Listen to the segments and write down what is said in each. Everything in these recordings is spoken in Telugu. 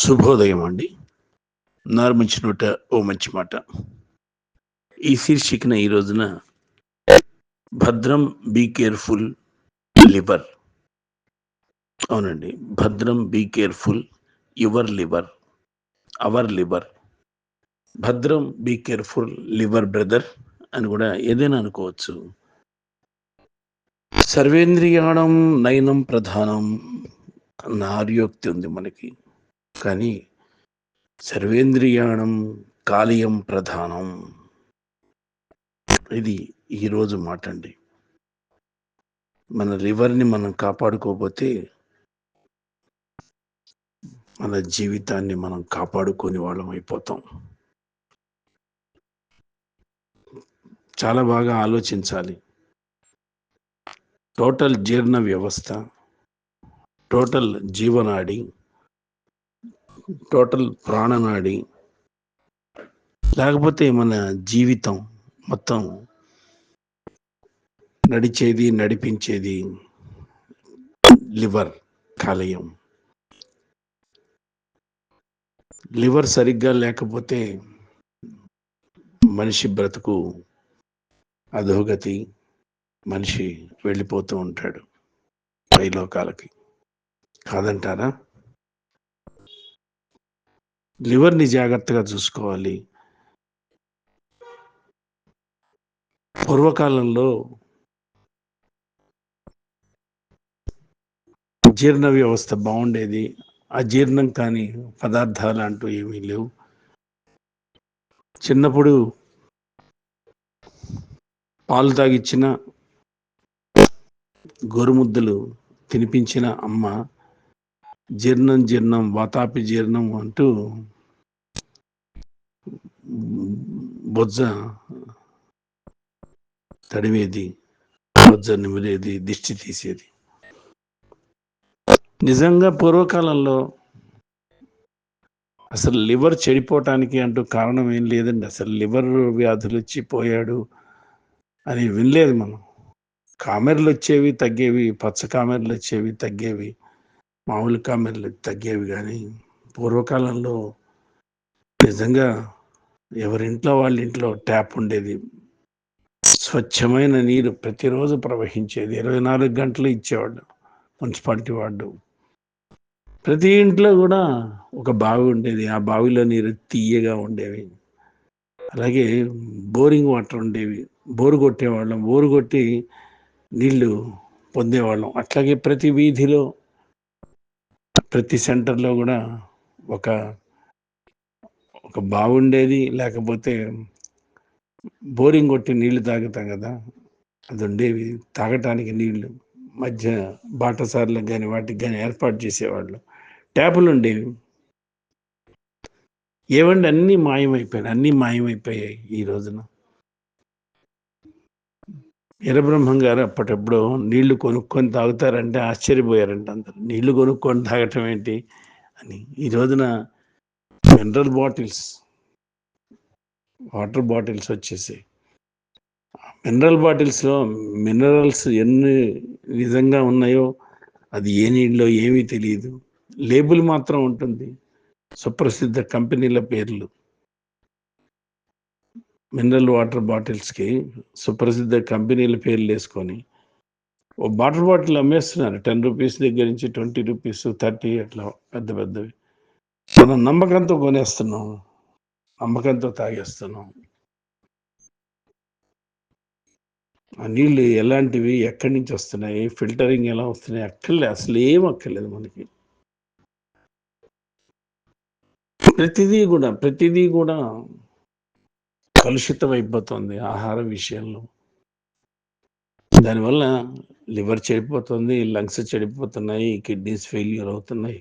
శుభోదయం అండి. నార్మంచి నోట ఓ మంచి మాట. ఈ శీర్షికన ఈ రోజున భద్రం బీ కేర్ఫుల్ లివర్ అవునండి. భద్రం be careful your liver our liver భద్రం బీ కేర్ఫుల్ లివర్ బ్రదర్ అని కూడా ఏదైనా అనుకోవచ్చు. సర్వేంద్రియాణం నయనం ప్రధానం. అన్న ఆర్యోక్తి ఉంది మనకి. కానీ సర్వేంద్రియాణం కాలియం ప్రధానం. ఇది ఈరోజు మాట అండి మన లివర్ని మనం కాపాడుకోకపోతే మన జీవితాన్ని మనం కాపాడుకొని వాళ్ళం అయిపోతాం. చాలా బాగా ఆలోచించాలి. టోటల్ జీర్ణ వ్యవస్థ టోటల్ జీవనాడి టోటల్ ప్రాణనాడి లేకపోతే మన జీవితం మొత్తం నడిచేది నడిపించేది లివర్ కాలేయం. లివర్ సరిగ్గా లేకపోతే మనిషి బ్రతుకు అధోగతి మనిషి వెళ్ళిపోతూ ఉంటాడు పైలోకాలకి. కాదంటారా? లివర్ని జాగ్రత్తగా చూసుకోవాలి. పూర్వకాలంలో జీర్ణ వ్యవస్థ బాగుండేది. అజీర్ణం కాని పదార్థాలు అంటూ ఏమీ లేవు. చిన్నప్పుడు పాలు తాగిచ్చిన గోరుముద్దలు తినిపించిన అమ్మ జీర్ణం జీర్ణం వాతాపి జీర్ణం అంటూ బొజ్జ తడివేది బొజ్జ నిమిరేది దిష్టి తీసేది. నిజంగా పూర్వకాలంలో అసలు లివర్ చెడిపోవటానికి అంటూ కారణం ఏం లేదండి. అసలు లివర్ వ్యాధులు వచ్చి పోయాడు అని వినలేదు మనం. కామెర్లు వచ్చేవి తగ్గేవి పచ్చ కామెర్లు వచ్చేవి తగ్గేవి. మామూలు కామెర్లు తగ్గేవి కానీ పూర్వకాలంలో నిజంగా ఎవరింట్లో వాళ్ళ ఇంట్లో ట్యాప్ ఉండేది. స్వచ్ఛమైన నీరు ప్రతిరోజు ప్రవహించేది. ఇరవై నాలుగు గంటలు ఇచ్చేవాడు మున్సిపాలిటీ వాడు ప్రతి ఇంట్లో కూడా ఒక బావి ఉండేది. ఆ బావిలో నీరు తీయగా ఉండేవి. అలాగే బోరింగ్ వాటర్ ఉండేవి. బోరు కొట్టేవాళ్ళం. బోరు కొట్టి నీళ్ళు పొందేవాళ్ళం. అట్లాగే ప్రతి వీధిలో ప్రతి సెంటర్లో కూడా ఒక ఒక బాగుండేది లేకపోతే బోరింగ్ కొట్టి నీళ్ళు తాగుతాం కదా అది ఉండేవి తాగటానికి నీళ్ళు. మధ్య బాటసార్లకు కానీ వాటికి కానీ ఏర్పాటు చేసేవాళ్ళు. ట్యాపులు ఉండేవి. ఏవండి అన్నీ మాయమైపోయాయి అన్నీ మాయమైపోయాయి ఈ రోజున. ఎర్రబ్రహ్మం గారు అప్పటప్పుడు నీళ్ళు కొనుక్కొని తాగుతారంటే ఆశ్చర్యపోయారంట అందరు. నీళ్ళు కొనుక్కొని తాగటం ఏంటి అని. ఈ రోజున మినరల్ బాటిల్స్ వాటర్ బాటిల్స్ వచ్చేసి మినరల్ బాటిల్స్లో మినరల్స్ ఎన్ని నిజంగా ఉన్నాయో అది ఏ నీళ్ళో ఏమీ తెలియదు లేబుల్ మాత్రం ఉంటుంది. సుప్రసిద్ధ కంపెనీల పేర్లు. మినరల్ వాటర్ బాటిల్స్కి సుప్రసిద్ధ కంపెనీల పేర్లు వేసుకొని ఓ వాటర్ బాటిల్ అమ్మేస్తున్నారు. టెన్ రూపీస్ దగ్గర నుంచి ట్వంటీ రూపీస్ థర్టీ అట్లా పెద్ద పెద్దవి. మనం నమ్మకంతో కొనేస్తున్నాం. నమ్మకంతో తాగేస్తున్నాం. ఆ నీళ్ళు ఎలాంటివి ఎక్కడి నుంచి వస్తున్నాయి ఫిల్టరింగ్ ఎలా వస్తున్నాయి అక్కర్లే అసలు ఏం అక్కర్లేదు మనకి. ప్రతిదీ కూడా ప్రతిదీ కూడా కలుషితం అయిపోతుంది ఆహార విషయంలో. దానివల్ల లివర్ చెడిపోతుంది లంగ్స్ చెడిపోతున్నాయి కిడ్నీస్ ఫెయిల్యూర్ అవుతున్నాయి.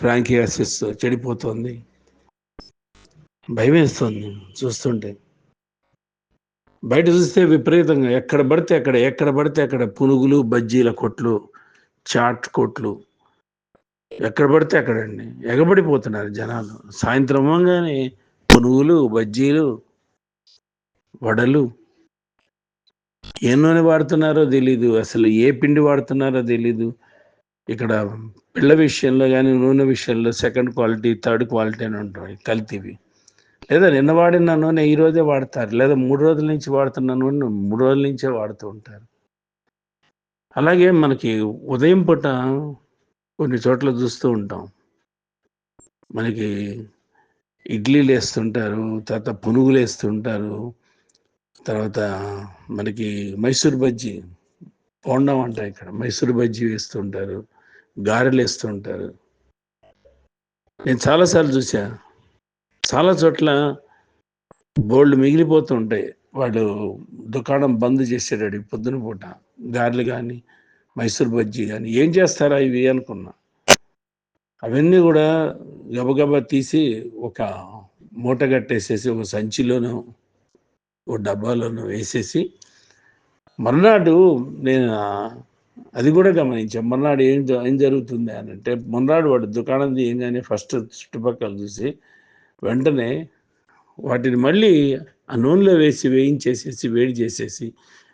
ఫ్రాంకియాసిస్ చెడిపోతుంది. భయం వేస్తుంది చూస్తుంటే. బయట చూస్తే విపరీతంగా ఎక్కడ పడితే అక్కడ ఎక్కడ పడితే అక్కడ పునుగులు బజ్జీల కొట్లు చాట్ కొట్లు ఎక్కడ పడితే అక్కడండి. ఎగబడిపోతున్నారు జనాలు. సాయంత్రం అవ్వగానే పునుగులు బజ్జీలు వడలు ఏ నూనె వాడుతున్నారో తెలీదు. అసలు ఏ పిండి వాడుతున్నారో తెలీదు. ఇక్కడ పిల్ల విషయంలో కానీ నూనె విషయంలో సెకండ్ క్వాలిటీ థర్డ్ క్వాలిటీ అని ఉంటాయి కల్తీవి. లేదా నిన్న వాడిన నూనె ఈ రోజే వాడతారు. లేదా మూడు రోజుల నుంచి వాడుతున్న నూనె మూడు రోజుల నుంచే వాడుతూ ఉంటారు. అలాగే మనకి ఉదయం పూట కొన్ని చోట్ల చూస్తూ ఉంటాం. మనకి ఇడ్లీలు వేస్తుంటారు తర్వాత పునుగులు వేస్తుంటారు తర్వాత మనకి మైసూర్ బజ్జీ పోండం అంటారు ఇక్కడ. మైసూర్ బజ్జీ వేస్తుంటారు గారెలు వేస్తుంటారు. నేను చాలాసార్లు చూసా చాలా చోట్ల బోల్డ్ మిగిలిపోతూ ఉంటాయి. వాడు దుకాణం బంద్ చేసేటాడు పొద్దున పూట గారెలు కానీ మైసూర్ బజ్జీ కానీ ఏం చేస్తారా ఇవి అనుకున్నా. అవన్నీ కూడా గబగబా తీసి ఒక మూట కట్టేసేసి ఒక సంచిలోనూ ఓ డబ్బాలోనూ వేసేసి మర్నాడు నేను అది కూడా గమనించాను మర్నాడు ఏం ఏం జరుగుతుంది అని అంటే మర్నాడు వాడు దుకాణం తీయగానే ఫస్ట్ చుట్టుపక్కల చూసి వెంటనే వాటిని మళ్ళీ ఆ నూనెలో వేసి వేయించేసేసి వేడి చేసేసి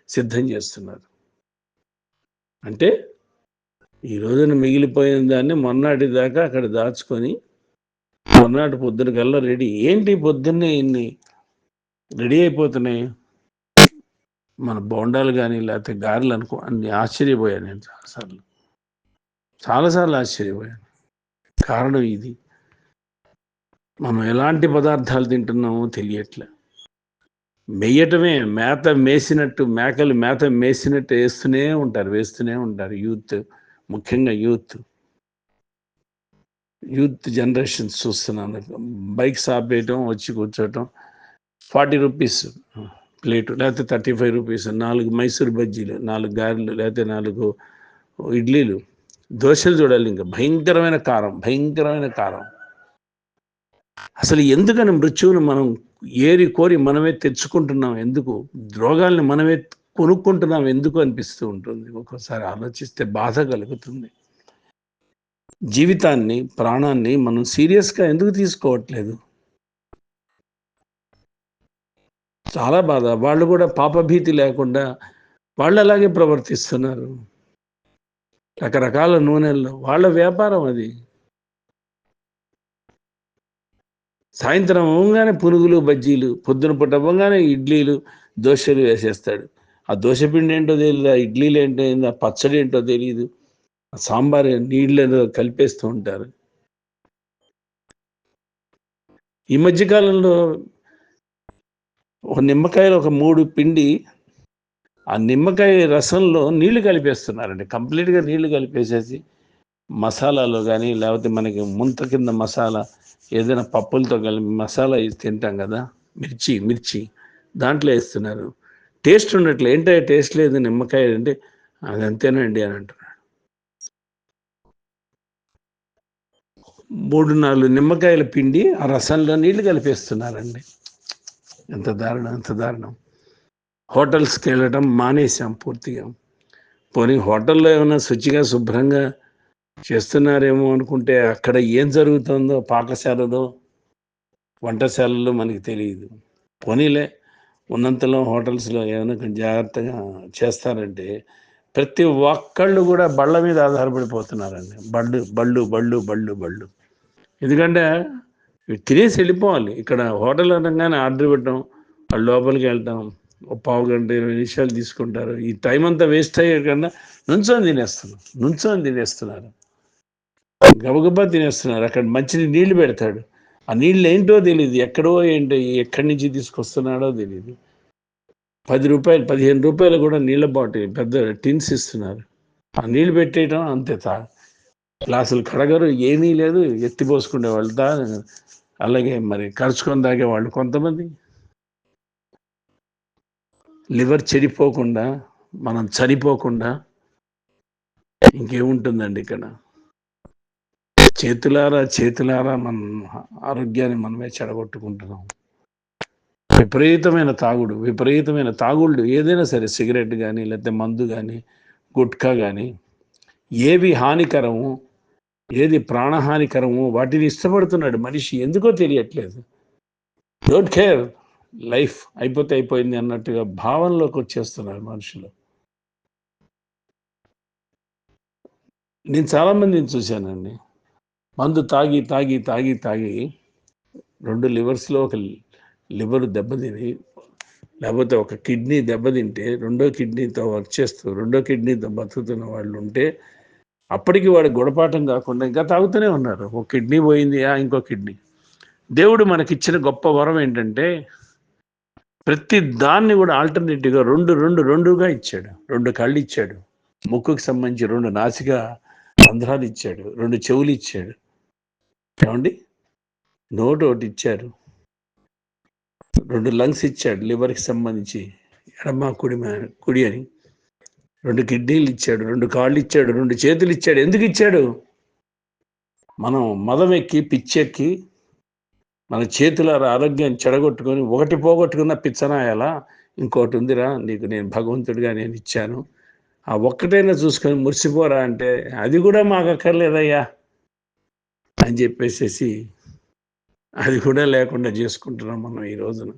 సిద్ధం చేస్తున్నారు. అంటే ఈ రోజున మిగిలిపోయిన దాన్ని మొన్నటి దాకా అక్కడ దాచుకొని మొన్నటి పొద్దున కల్లా రెడీ. ఏంటి పొద్దున్నే ఇన్ని రెడీ అయిపోతున్నాయి? మన బోండాలు కానీ లేకపోతే గారెలు అనుకో అన్ని ఆశ్చర్యపోయాను నేను చాలాసార్లు. చాలాసార్లు ఆశ్చర్యపోయాను. కారణం ఇది. మనం ఎలాంటి పదార్థాలు తింటున్నామో తెలియట్లే. మెయ్యటమే మేత మేసినట్టు మేకలు మేత మేసినట్టు వేస్తూనే ఉంటారు వేస్తూనే ఉంటారు యూత్ ముఖ్యంగా యూత్. యూత్ జనరేషన్ చూస్తున్నాను బైక్స్ ఆపేయటం వచ్చి కూర్చోటం ఫార్టీ రూపీస్ ప్లేటు లేకపోతే థర్టీ ఫైవ్ రూపీస్ నాలుగు మైసూర్ బజ్జీలు నాలుగు గారెలు లేకపోతే నాలుగు ఇడ్లీలు దోశలు చూడాలి ఇంకా. భయంకరమైన కారం భయంకరమైన కారం. అసలు ఎందుకని మృత్యువును మనం ఏరి కోరి మనమే తెచ్చుకుంటున్నాం ఎందుకు? రోగాల్ని మనమే కొనుక్కుంటున్నాం ఎందుకు అనిపిస్తూ ఉంటుంది. ఒక్కోసారి ఆలోచిస్తే బాధ కలుగుతుంది. జీవితాన్ని ప్రాణాన్ని మనం సీరియస్గా ఎందుకు తీసుకోవట్లేదు? చాలా బాధ. వాళ్ళు కూడా పాపభీతి లేకుండా వాళ్ళు అలాగే ప్రవర్తిస్తున్నారు. రకరకాల నూనెల్లో. వాళ్ళ వ్యాపారం అది. సాయంత్రం అవ్వగానే పునుగులు బజ్జీలు పొద్దున పూట అవ్వగానే ఇడ్లీలు దోశలు వేసేస్తాడు. ఆ దోశ పిండి ఏంటో తెలియదు ఆ ఇడ్లీలు ఏంటో ఆ పచ్చడి ఏంటో తెలియదు సాంబార్ నీళ్ళలో కలిపేస్తూ ఉంటారు. ఈ మధ్యకాలంలో ఒక నిమ్మకాయలు ఒక మూడు పిండి ఆ నిమ్మకాయ రసంలో నీళ్ళు కలిపేస్తున్నారండి. కంప్లీట్గా నీళ్ళు కలిపేసేసి మసాలాలో కానీ లేకపోతే మనకి ముంత కింద మసాలా ఏదైనా పప్పులతో కలిపి మసాలా తింటాం కదా మిర్చి మిర్చి దాంట్లో వేస్తున్నారు. టేస్ట్ ఉండట్లే ఏంటో టేస్ట్ లేదు నిమ్మకాయ అంటే అది అంతేనండి అని అంటున్నాడు. మూడు నాలుగు నిమ్మకాయల పిండి ఆ రసంలో నీళ్ళు కలిపేస్తున్నారండి. ఎంత దారుణం ఎంత దారుణం. హోటల్స్కి వెళ్ళటం మానేసాం పూర్తిగా. పోనీ హోటల్లో ఏమైనా శుచిగా శుభ్రంగా చేస్తున్నారేమో అనుకుంటే అక్కడ ఏం జరుగుతుందో పాకశాలలో వంటశాలలో మనకి తెలియదు. పోనీలే ఉన్నంతలో హోటల్స్లో ఏమైనా జాగ్రత్తగా చేస్తారంటే ప్రతి ఒక్కళ్ళు కూడా బళ్ళ మీద ఆధారపడిపోతున్నారండి. బళ్ళు బళ్ళు బళ్ళు బళ్ళు బళ్ళు. ఎందుకంటే ఇవి తినేసి వెళ్ళిపోవాలి. ఇక్కడ హోటల్ అనగానే ఆర్డర్ పెట్టడం వాళ్ళు లోపలికి వెళ్ళటం ఒక పావు గంట ఇరవై నిమిషాలు తీసుకుంటారు. ఈ టైం అంతా వేస్ట్ అయ్యే కన్నా నుంచొని తినేస్తున్నారు నుంచొని తినేస్తున్నారు. గబగబా తినేస్తున్నారు. అక్కడ మంచిది నీళ్ళు పెడతాడు. ఆ నీళ్ళు ఏంటో తెలియదు ఎక్కడో ఏంటో ఎక్కడి నుంచి తీసుకొస్తున్నాడో తెలియదు పది రూపాయలు పదిహేను రూపాయలు కూడా నీళ్ళ బాటిల్ పెద్ద టిన్స్ ఇస్తున్నారు. ఆ నీళ్ళు పెట్టేయటం అంతే తా. గ్లాసులు కడగరు ఏమీ లేదు. ఎత్తిపోసుకునే వాళ్ళు తా. అలాగే మరి ఖర్చుకొని తాగే వాళ్ళు కొంతమంది. లివర్ చెడిపోకుండా మనం చనిపోకుండా ఇంకేముంటుందండి ఇక్కడ? చేతులారా చేతులారా మన ఆరోగ్యాన్ని మనమే చెడగొట్టుకుంటున్నాం. విపరీతమైన తాగుడు విపరీతమైన తాగుళ్ళు ఏదైనా సరే సిగరెట్ కానీ లేకపోతే మందు కానీ గుట్కా కానీ ఏవి హానికరము ఏది ప్రాణహానికరము వాటిని ఇష్టపడుతున్నాడు మనిషి ఎందుకో తెలియట్లేదు. డోంట్ కేర్ లైఫ్ అయిపోతే అయిపోయింది అన్నట్టుగా భావనలోకి వచ్చేస్తున్నారు మనుషులు. నేను చాలామందిని చూశానండి. మందు తాగి తాగి తాగి తాగి రెండు లివర్స్లో ఒక లివర్ దెబ్బతిని లేకపోతే ఒక కిడ్నీ దెబ్బతింటే రెండో కిడ్నీతో వర్క్ చేస్తూ రెండో కిడ్నీతో బతుకుతున్న వాళ్ళు ఉంటే అప్పటికి వాడు గుణపాఠం కాకుండా ఇంకా తాగుతూనే ఉన్నారు. ఒక కిడ్నీ పోయింది ఆ ఇంకో కిడ్నీ. దేవుడు మనకిచ్చిన గొప్ప వరం ఏంటంటే ప్రతి దాన్ని కూడా ఆల్టర్నేటివ్గా రెండు రెండు రెండుగా ఇచ్చాడు. రెండు కళ్ళు ఇచ్చాడు ముక్కుకి సంబంధించి రెండు నాసిక రంధ్రాలు ఇచ్చాడు. రెండు చెవులు ఇచ్చాడు. ఏమండి? నోటు ఒకటి ఇచ్చారు. రెండు లంగ్స్ ఇచ్చాడు లివర్కి సంబంధించి. ఎడమ కుడి కుడి అని. రెండు కిడ్నీలు ఇచ్చాడు రెండు కాళ్ళు ఇచ్చాడు రెండు చేతులు ఇచ్చాడు. ఎందుకు ఇచ్చాడు? మనం మదం ఎక్కి పిచ్చెక్కి మన చేతుల ఆరోగ్యాన్ని చెడగొట్టుకొని ఒకటి పోగొట్టుకున్న పిచ్చనాయాలా? ఇంకోటి ఉందిరా నీకు నేను భగవంతుడిగా నేను ఇచ్చాను. ఆ ఒక్కటైనా చూసుకొని మురిసిపోరా అంటే అది కూడా మాకు అక్కర్లేదయ్యా అని చెప్పేసేసి అది కూడా లేకుండా చేసుకుంటున్నాం మనం ఈ రోజున.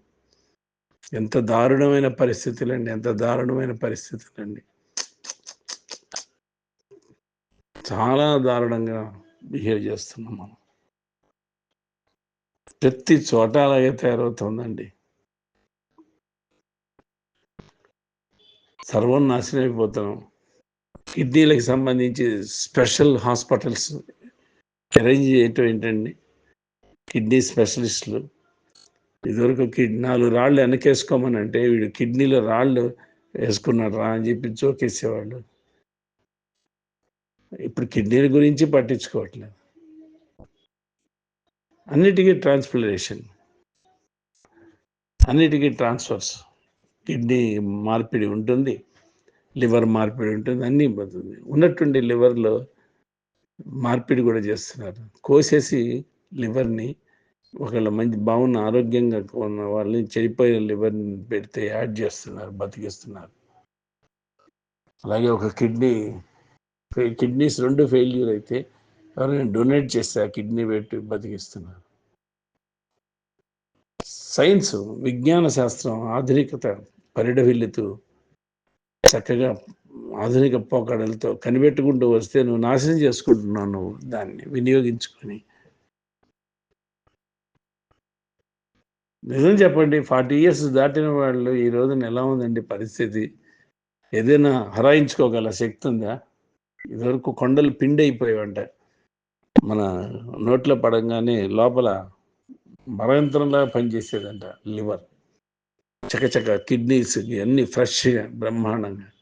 ఎంత దారుణమైన పరిస్థితులండి ఎంత దారుణమైన పరిస్థితులండి. చాలా దారుణంగా బిహేవ్ చేస్తున్నాం మనం. ప్రతి చోట అలాగే తయారవుతుందండి. సర్వం నాశనం అయిపోతున్నాం కిడ్నీలకు సంబంధించి స్పెషల్ హాస్పిటల్స్ అరేంజ్ చేయటం ఏంటండి? కిడ్నీ స్పెషలిస్టులు. ఇదివరకు కిడ్ నాలుగు రాళ్ళు వెనకేసుకోమని అంటే వీడు కిడ్నీలో రాళ్ళు వేసుకున్నాడు రా అని చెప్పి జోకేసేవాళ్ళు ఇప్పుడు కిడ్నీల గురించి పట్టించుకోవట్లేదు. అన్నిటికీ ట్రాన్స్ప్లాంటేషన్ అన్నిటికీ ట్రాన్స్ఫర్స్. కిడ్నీ మార్పిడి ఉంటుంది లివర్ మార్పిడి ఉంటుంది అన్నీ పోతుంది ఉన్నట్టుండి లివర్లో మార్పిడి కూడా చేస్తున్నారు. కోసేసి లివర్ని ఒకళ్ళ మంచి బాగున్న ఆరోగ్యంగా ఉన్న వాళ్ళని చనిపోయిన లివర్ని పెడితే యాడ్ చేస్తున్నారు బతికిస్తున్నారు. అలాగే ఒక కిడ్నీ కిడ్నీస్ రెండు ఫెయిల్యూర్ అయితే ఎవరైనా డొనేట్ చేస్తే ఆ కిడ్నీ పెట్టి బతికిస్తున్నారు. సైన్స్ విజ్ఞాన శాస్త్రం ఆధునికత పరిడవిల్లుతూ చక్కగా ఆధునిక పోకడలతో కనిపెట్టుకుంటూ వస్తే నువ్వు నాశనం చేసుకుంటున్నావు నువ్వు దాన్ని వినియోగించుకొని. నిజం చెప్పండి ఫార్టీ ఇయర్స్ దాటిన వాళ్ళు ఈ రోజున ఎలా ఉందండి పరిస్థితి? ఏదైనా హరాయించుకోగల శక్తి ఉందా? ఇదివరకు కొండలు పిండి అయిపోయావంట. మన నోట్లో పడంగానే లోపల మరయంత్రంలా పనిచేసేదంట లివర్. చకచక కిడ్నీస్ ఇవన్నీ ఫ్రెష్గా బ్రహ్మాండంగా.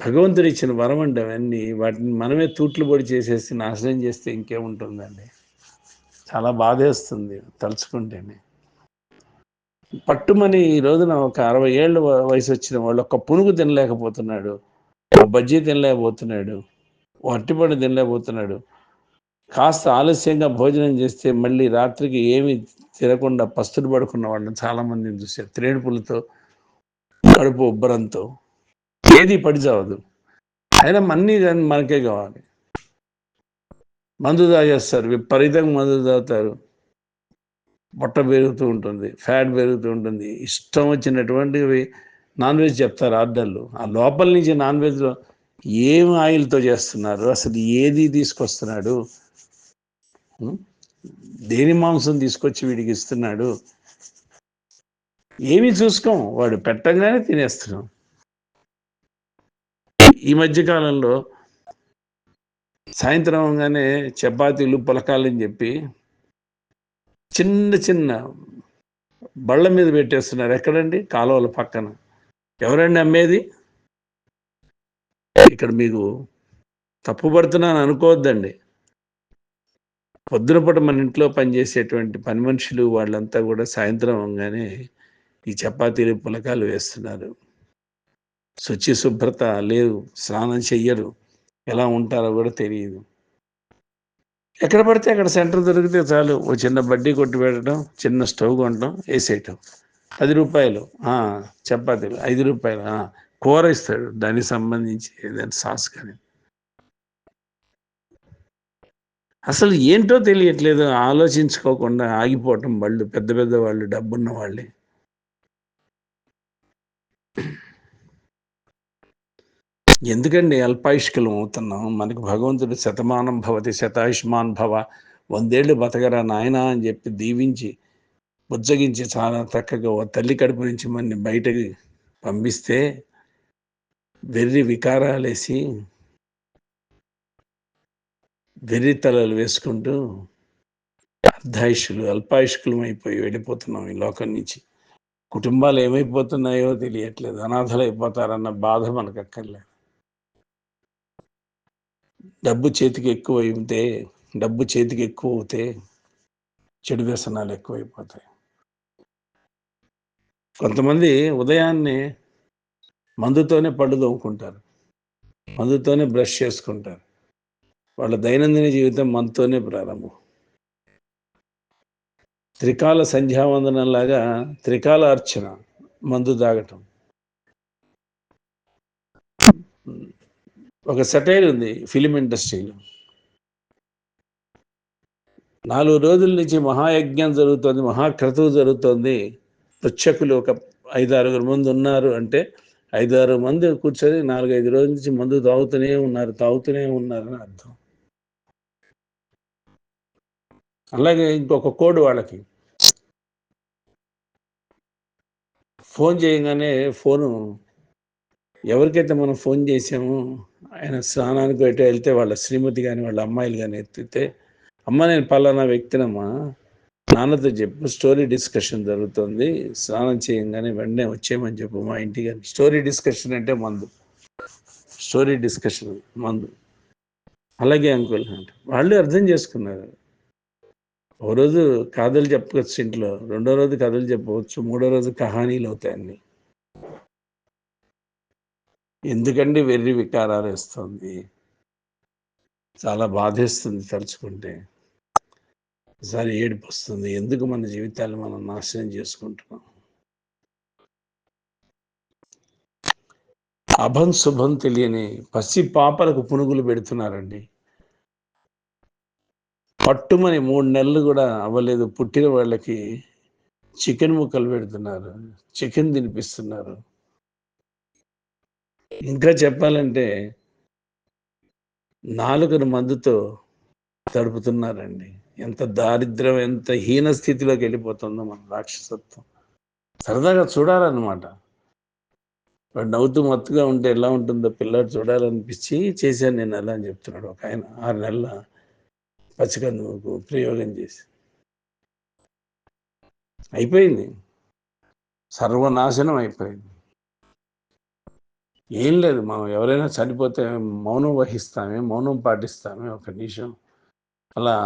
భగవంతుడు ఇచ్చిన వరం అండి అవన్నీ. వాటిని మనమే తూట్లు పొడి చేసేసి నాశనం చేస్తే ఇంకేముంటుందండి? చాలా బాధేస్తుంది తలుచుకుంటేనే. పట్టుమని ఈ రోజున ఒక అరవై ఏళ్ళ వయసు వచ్చిన వాళ్ళు ఒక్క పునుగు తినలేకపోతున్నాడు. బజ్జీ తినలేకపోతున్నాడు. వట్టిపడి అట్టిపండు తినలేకపోతున్నాడు. కాస్త ఆలస్యంగా భోజనం చేస్తే మళ్ళీ రాత్రికి ఏమి తినకుండా పస్తులు పడుకున్న వాళ్ళని చాలామందిని మందిని త్రేడుపులతో కడుపు ఉబ్బరంతో. ఏది పడిచావదు అయినా అన్నీ కానీ మనకే కావాలి. మందు తాగేస్తారు విపరీతంగా మందు తాగుతారు. పొట్ట పెరుగుతూ ఉంటుంది ఫ్యాట్ పెరుగుతూ ఉంటుంది. ఇష్టం వచ్చినటువంటివి నాన్ వెజ్ చెప్తారు ఆర్డర్లు. ఆ లోపల నుంచి నాన్ వెజ్లో ఏం ఆయిల్తో చేస్తున్నారు? అసలు ఏది తీసుకొస్తున్నాడు? దేని మాంసం తీసుకొచ్చి వీడికి ఇస్తున్నాడు? ఏమి చూసుకోం. వాడు పెట్టంగానే తినేస్తున్నాం. ఈ మధ్యకాలంలో సాయంత్రం అవగానే చపాతీలు పులకాలని చెప్పి చిన్న చిన్న బళ్ళ మీద పెట్టేస్తున్నారు. ఎక్కడండి? కాలువల పక్కన. ఎవరండి అమ్మేది? ఇక్కడ మీకు తప్పుపడుతున్నాను అనుకోవద్దండి. పొద్దున పూట మన ఇంట్లో పనిచేసేటువంటి పని మనుషులు వాళ్ళంతా కూడా సాయంత్రం అవగానే ఈ చపాతీలు పులకాలు వేస్తున్నారు. శుచి శుభ్రత లేదు స్నానం చెయ్యరు. ఎలా ఉంటారో కూడా తెలియదు. ఎక్కడ పడితే అక్కడ సెంటర్ దొరికితే చాలు. ఓ చిన్న బడ్డీ కొట్టి పెట్టడం చిన్న స్టవ్ కొనడం వేసేయటం. పది రూపాయలు. చపాతీలు ఐదు రూపాయలు. కూర ఇస్తాడు. దానికి సంబంధించి ఏదైనా సాస్ కానీ. అసలు ఏంటో తెలియట్లేదు. ఆలోచించుకోకుండా ఆగిపోవటం వాళ్ళు పెద్ద పెద్ద వాళ్ళు డబ్బున్న వాళ్ళే. ఎందుకండి అల్పాయుష్కులం అవుతున్నాం? మనకు భగవంతుడు శతమానం భవతి శతాయుష్మాన్ భవ వందేళ్ళు బతకరా నాయన అని చెప్పి దీవించి బుజ్జగించి చాలా చక్కగా ఓ తల్లి కడుపు నుంచి మన బయటకి పంపిస్తే వెర్రి వికారాలేసి వెర్రి తలలు వేసుకుంటూ అర్ధాయుషులు అల్పాయుష్కులం అయిపోయి వెళ్ళిపోతున్నాం ఈ లోకం నుంచి. కుటుంబాలు ఏమైపోతున్నాయో తెలియట్లేదు. అనాథలు అయిపోతారన్న బాధ మనకు అక్కర్లేదు. డబ్బు చేతికి ఎక్కువ అయితే డబ్బు చేతికి ఎక్కువ అవుతే చెడు వ్యసనాలు ఎక్కువైపోతాయి. కొంతమంది ఉదయాన్నే మందుతోనే పళ్ళు తోముకుంటారు. మందుతోనే బ్రష్ చేసుకుంటారు. వాళ్ళ దైనందిన జీవితం మందుతోనే ప్రారంభం. త్రికాల సంధ్యావందనం లాగా త్రికాల అర్చన మందు తాగటం. ఒక సెటైర్ ఉంది ఫిలిం ఇండస్ట్రీలో. నాలుగు రోజుల నుంచి మహాయజ్ఞం జరుగుతుంది మహాక్రతువు జరుగుతుంది. పృచ్ఛకులు ఒక ఐదు ఆరుగురు మంది ఉన్నారు అంటే ఐదు ఆరు మంది కూర్చొని నాలుగైదు రోజుల నుంచి మందు తాగుతూనే ఉన్నారు తాగుతూనే ఉన్నారని అర్థం. అలాగే ఇంకొక కోడ్ వాళ్ళకి. ఫోన్ చేయగానే ఫోను ఎవరికైతే మనం ఫోన్ చేసామో ఆయన స్నానానికి బయట వెళ్తే వాళ్ళ శ్రీమతి కానీ వాళ్ళ అమ్మాయిలు కానీ ఎత్తితే అమ్మ నేను పలానా వ్యక్తినమ్మా. నాన్నతో చెప్పు స్టోరీ డిస్కషన్ జరుగుతుంది. స్నానం చేయంగానే వెంటనే వచ్చేయమని చెప్పు మా ఇంటికి కానీ స్టోరీ డిస్కషన్ అంటే మందు. స్టోరీ డిస్కషన్ మందు. అలాగే అంకుల్ అంటే వాళ్ళు అర్థం చేసుకున్నారు. ఓ రోజు కథలు చెప్పవచ్చు ఇంట్లో రెండో రోజు కథలు చెప్పవచ్చు మూడో రోజు కహానీలు అవుతాయి ఎందుకండి వెర్రి వికారాలు వేస్తుంది? చాలా బాధేస్తుంది తలుచుకుంటే. ఒకసారి ఏడుపు వస్తుంది ఎందుకు మన జీవితాలు మనం నాశనం చేసుకుంటున్నాం? అభం శుభం తెలియని పసి పాపలకు పునుగులు పెడుతున్నారండి. పట్టుమని మూడు నెలలు కూడా అవ్వలేదు. పుట్టిన వాళ్ళకి చికెన్ ముక్కలు పెడుతున్నారు. చికెన్ తినిపిస్తున్నారు. ఇంకా చెప్పాలంటే నాలుగురు మందుతో తడుపుతున్నారండి. ఎంత దారిద్రం ఎంత హీన స్థితిలోకి వెళ్ళిపోతుందో మన రాక్షసత్వం. సరదాగా చూడాలన్నమాట. వాడు నవ్వుతూ మత్తుగా ఉంటే ఎలా ఉంటుందో పిల్లాడు చూడాలనిపించి చేశాను నేను అలా అని చెప్తున్నాడు. ఒక ఆయన ఆరు నెలల పచ్చికందుకు ప్రయోగం చేసి. అయిపోయింది. సర్వనాశనం అయిపోయింది. ఏం లేదు మనం ఎవరైనా చనిపోతే మౌనం వహిస్తామే మౌనం పాటిస్తామే ఒక నిమిషం. అలా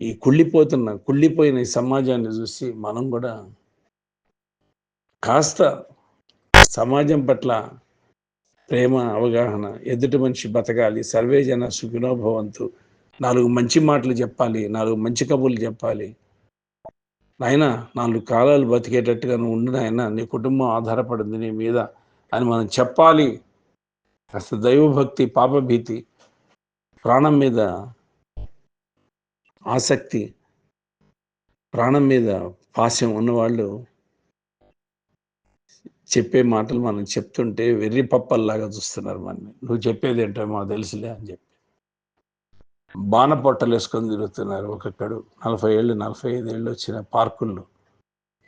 ఈ కుళ్ళిపోతున్న కుళ్ళిపోయిన ఈ సమాజాన్ని చూసి మనం కూడా కాస్త సమాజం పట్ల ప్రేమ అవగాహన ఎదుటి మనిషి బతకాలి సర్వే జన సుఖినోభవంతు నాలుగు మంచి మాటలు చెప్పాలి నాలుగు మంచి కబుర్లు చెప్పాలి. నాయన నాలుగు కాలాలు బతికేటట్టుగా నువ్వు ఉండు నాయన నీ కుటుంబం ఆధారపడింది నీ మీద. అని మనం చెప్పాలి. కాస్త దైవభక్తి పాపభీతి ప్రాణం మీద ఆసక్తి ప్రాణం మీద పాస్యం ఉన్నవాళ్ళు చెప్పే మాటలు మనం చెప్తుంటే వెర్రి పప్పల్లాగా చూస్తున్నారు మనని నువ్వు చెప్పేది ఏంటో మాకు తెలుసులే అని చెప్పి. బాణ పొట్టలు వేసుకొని తిరుగుతున్నారు ఒక్కొక్కడు నలభై ఏళ్ళు నలభై ఐదు ఏళ్ళు వచ్చిన పార్కుల్లో.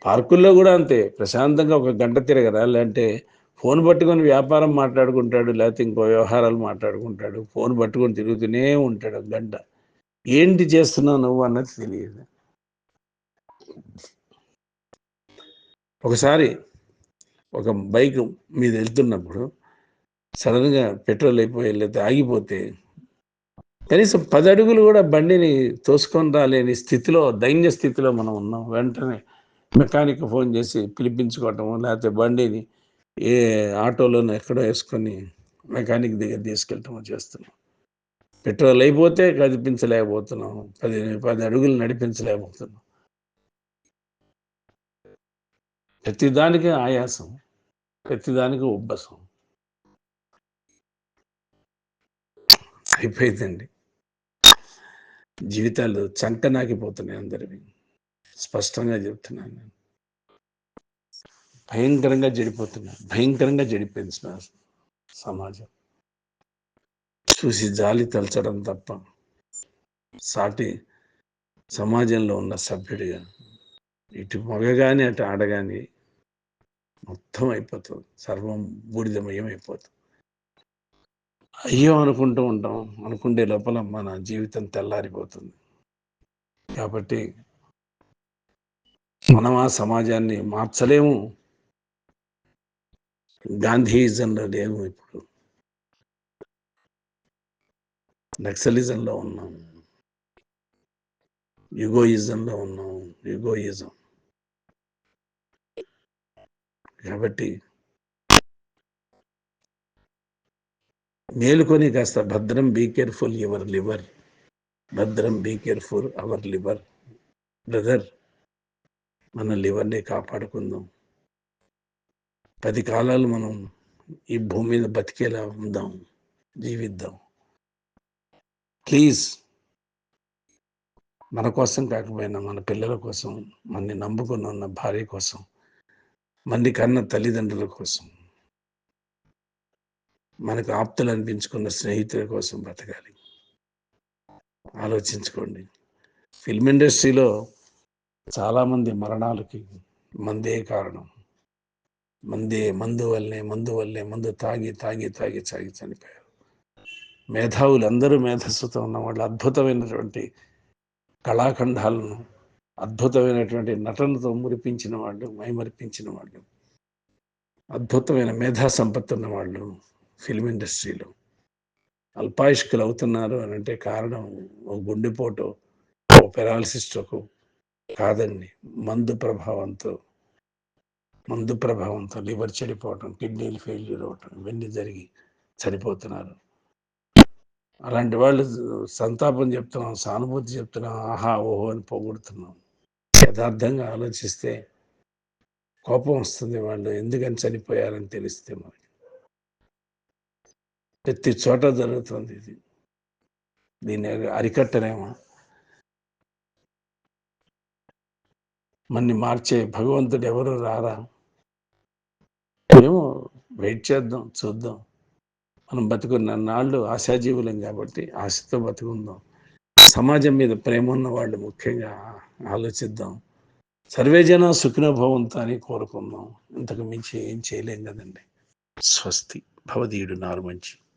పార్కుల్లో కూడా అంతే. ప్రశాంతంగా ఒక గంట తిరగరా? లేదంటే ఫోన్ పట్టుకొని వ్యాపారం మాట్లాడుకుంటాడు లేకపోతే ఇంకో వ్యవహారాలు మాట్లాడుకుంటాడు ఫోన్ పట్టుకొని తిరుగుతూనే ఉంటాడు గంట. ఏంటి చేస్తున్నావు నువ్వు అన్నది తెలియదు. ఒకసారి ఒక బైక్ మీద వెళ్తున్నప్పుడు సడన్గా పెట్రోల్ అయిపోయి లేకపోతే ఆగిపోతే కనీసం పది అడుగులు కూడా బండిని తోసుకొని రాలేని స్థితిలో దైన్య స్థితిలో మనం ఉన్నాం. వెంటనే మెకానిక్ ఫోన్ చేసి పిలిపించుకోవటము లేకపోతే బండిని ఏ ఆటోలోనో ఎక్కడో వేసుకొని మెకానిక్ దగ్గర తీసుకెళ్ళటము చేస్తున్నాం. పెట్రోల్ అయిపోతే కదిపించలేకపోతున్నాం. పది పది అడుగులు నడిపించలేకపోతున్నాం. ప్రతిదానికి ఆయాసం ప్రతిదానికి ఉబ్బసం. అయిపోయిందండి. జీవితాలు చంకనాకిపోతున్నాయి అందరివి. స్పష్టంగా చెప్తున్నాను నేను. భయంకరంగా జడిపోతున్నారు భయంకరంగా చెడిపోయింది సమాజం. చూసి జాలి తలచడం తప్ప సాటి సమాజంలో ఉన్న సభ్యుడిగా ఇటు మగగాని అటు ఆడగాని మొత్తం అయిపోతుంది. సర్వం బూడిదమయం అయిపోతుంది అయ్యో అనుకుంటూ ఉంటాం. అనుకుంటే లోపల మన జీవితం తెల్లారిపోతుంది. కాబట్టి మనం ఆ సమాజాన్ని మార్చలేము. గాంధీజంలో లేము ఇప్పుడు. నక్సలిజంలో ఉన్నాం. యుగోయిజంలో ఉన్నాం. యుగోయిజం. కాబట్టి మేలుకొని కాస్త భద్రం బీ కేర్ఫుల్ యువర్ లివర్ భద్రం be careful our liver brother మన లివర్ని కాపాడుకుందాం. పది కాలాలు మనం ఈ భూమి మీద బతికేలా ఉందాం జీవిద్దాం. ప్లీజ్ మన కోసం కాకపోయినా మన పిల్లల కోసం మనని నమ్ముకుని ఉన్న భార్య కోసం మంది కన్న తల్లిదండ్రుల కోసం మనకు ఆప్తులు అనిపించుకున్న స్నేహితుల కోసం బ్రతకాలి. ఆలోచించుకోండి. ఫిల్మ్ ఇండస్ట్రీలో చాలామంది మరణాలకి మందే కారణం. మందే మందు వల్లే మందు వల్లే మందు తాగి తాగి తాగి తాగి చనిపోయారు. మేధావులు అందరూ మేధస్సుతో ఉన్న వాళ్ళు అద్భుతమైనటువంటి కళాఖండాలను అద్భుతమైనటువంటి నటనతో మురిపించిన వాళ్ళు మైమరిపించిన వాళ్ళు అద్భుతమైన మేధా సంపత్తి ఉన్న వాళ్ళు ఫిల్మ్ ఇండస్ట్రీలో. అల్పాయుష్కులు అవుతున్నారు అని అంటే కారణం ఓ గుండెపోటు ఓ పెరాలసిస్టకు కాదండి మందు ప్రభావంతో మందు ప్రభావంతో లివర్ చెడిపోవటం కిడ్నీలు ఫెయిల్యూర్ అవటం ఇవన్నీ జరిగి చనిపోతున్నారు అలాంటి వాళ్ళు సంతాపం చెప్తున్నాం సానుభూతి చెప్తున్నాం ఆహా ఓహో అని పొగుడుతున్నాం. యథార్థంగా ఆలోచిస్తే కోపం వస్తుంది వాళ్ళు ఎందుకని చనిపోయారని తెలిస్తే మనకి. ప్రతి చోట జరుగుతుంది ఇది. దీన్ని అరికట్టనేమో మన్ని మార్చే భగవంతుడు ఎవరు రారా? వెయిట్ చేద్దాం చూద్దాం. మనం బతుకున్న నాళ్ళు ఆశాజీవులం కాబట్టి ఆశతో బతుకుందాం. సమాజం మీద ప్రేమ ఉన్న వాళ్ళు ముఖ్యంగా ఆలోచిద్దాం. సర్వేజన సుఖినభవంతో అని కోరుకుందాం. ఇంతకు మించి ఏం చేయలేం కదండి. స్వస్తి. భవదీయుడు నారు మంచి.